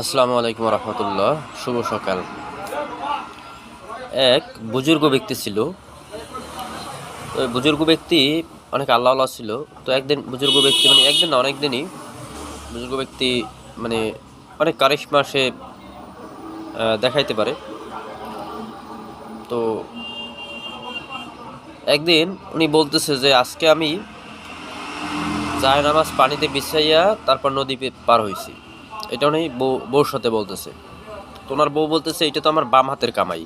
আসসালামু আলাইকুম রহমতুল্লাহ। শুভ সকাল। এক বুজুর্গ ব্যক্তি ছিল। তো বুজুর্গ ব্যক্তি অনেক আল্লাহ আল্লাহ ছিল। তো একদিন বুজুর্গ ব্যক্তি মানে একদিন না, অনেকদিনই বুজুর্গ ব্যক্তি মানে অনেক কারিশমা সে দেখাইতে পারে। তো একদিন উনি বলতেছে যে, আজকে আমি জায় নামাজ পানিতে বিছাইয়া তারপর নদীতে পার হয়েছি এটা উনি বউ বউর সাথে বলতেছে। তোমার বউ বলতেছে, এটা তো আমার বাম হাতের কামাই।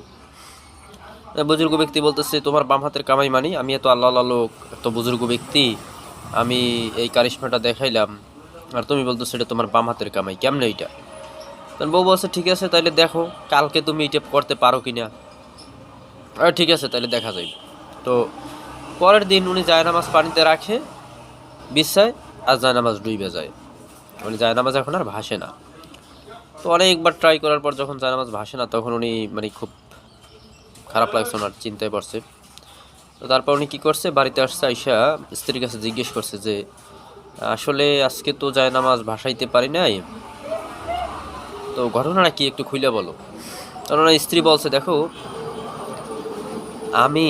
বুজুর্গ ব্যক্তি বলতেছে, তোমার বাম হাতের কামাই মানি, আমি এত আল্লাহ লোক, এত বুজুর্গ ব্যক্তি, আমি এই কারিশমাটা দেখাইলাম, আর তুমি বলতেছো এটা তোমার বাম হাতের কামাই, কেমনে এইটা তখন বউ বলছে, ঠিক আছে তাহলে দেখো, কালকে তুমি এটা করতে পারো কিনা? আর ঠিক আছে তাহলে দেখা যাবে তো পরের দিন উনি জায়নামাজ পানিতে রাখে, বিছায়, আর জায়নামাজ ডুইবে যায়। মানে জায়নামাজ এখন আর ভাসে না। তো অনেকবার ট্রাই করার পর যখন জায়নামাজ ভাসে না, তখন উনি মানে খুব খারাপ লাগছে ওনার চিন্তায় পড়ছে। তো তারপর উনি কী করছে, বাড়িতে আসছে, আইসা স্ত্রীর কাছে জিজ্ঞেস করছে যে, আসলে আজকে তো জায়নামাজ ভাসাইতে পারি নাই, তো ঘটনাটা কি একটু খুলে বলো? ওনার স্ত্রী বলছে, দেখো, আমি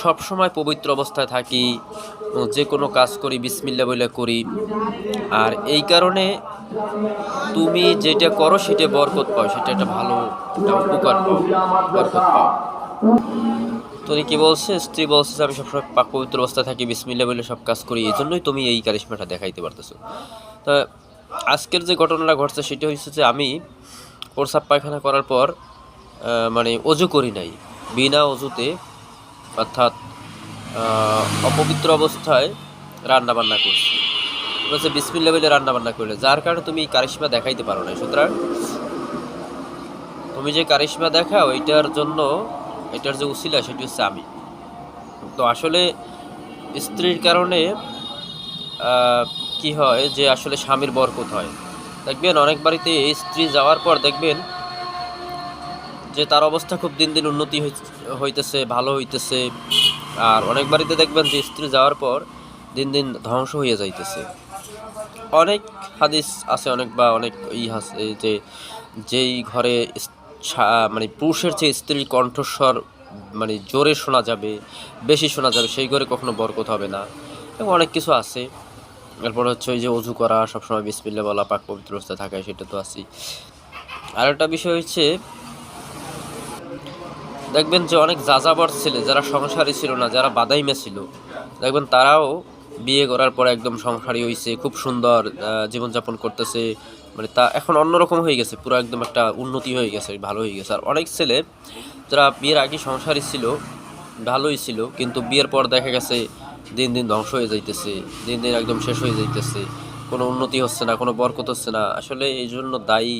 সব সময় পবিত্র অবস্থায় থাকি যে কোনো কাজ করি, বিসমিল্লা বলে করি। আর এই কারণে তুমি যেটা করো, সেটা বরকত পাও, সেটা একটা ভালো, একটা উপকার পাও, বরকত পাও। তো কি বলছে? স্ত্রী বলছে যে, আমি সবসময় পাক পবিত্র অবস্থায় থাকি, বিসমিল্লা বলে সব কাজ করি, এই জন্যই তুমি এই কারিশমাটা দেখাইতে পারতেছো। তা আজকের যে ঘটনাটা ঘটছে, সেটা হচ্ছে যে, আমি প্রসাব পায়খানা করার পর মানে অজু করি নাই। বিনা অজুতে অর্থাৎ অপবিত্র অবস্থায় রান্না বান্না করছি বলছে বিসমিল্লা বলে রান্না বান্না করলে, যার কারণে তুমি কারিশমা দেখাইতে পারো না সুতরাং, তুমি যে কারিশমা দেখাও, এটার জন্য, এটার যে উসিলা, সেটি হচ্ছে আমি। তো আসলে, স্ত্রীর কারণে কি হয় যে আসলে স্বামীর বরকত হয়। দেখবেন, অনেক বাড়িতে স্ত্রী যাওয়ার পর দেখবেন যে তার অবস্থা খুব দিন দিন উন্নতি হইতেছে, ভালো হইতেছে, আর অনেক বাড়িতে দেখবেন যে স্ত্রী যাওয়ার পর দিন দিন ধ্বংস হয়ে যাইতেছে। অনেক হাদিস আছে, অনেক বা অনেক ই আছে যে যেই ঘরে মানে পুরুষের চেয়ে স্ত্রীর কণ্ঠস্বর মানে জোরে শোনা যাবে, বেশি শোনা যাবে, সেই ঘরে কখনো বরকত হবে না, এবং অনেক কিছু আছে। এরপর হচ্ছে ওই যে অজু করা, সবসময় বিসমিল্লা বলা, পাক পবিত্র অবস্থায় থাকা সেটা তো আছেই। আর একটা বিষয় হচ্ছে দেখবেন যে অনেক যাযাবর ছেলে, যারা সংসারী ছিল না, যারা বাদাইমে ছিল, দেখবেন তারাও বিয়ে করার পর একদম সংসারী হয়েছে খুব সুন্দর জীবনযাপন করতেছে মানে তা এখন অন্যরকম হয়ে গেছে, পুরো একদম একটা উন্নতি হয়ে গেছে, ভালো হয়ে গেছে। আর অনেক ছেলে যারা বিয়ের আগে সংসারী ছিল, ভালোই ছিল, কিন্তু বিয়ের পর দেখা গেছে দিন দিন ধ্বংস হয়ে যাইতেছে, দিন দিন একদম শেষ হয়ে যাইতেছে, কোনো উন্নতি হচ্ছে না, কোনো বরকত হচ্ছে না। আসলে এই জন্য দায়ী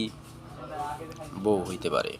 বউ হইতে পারে।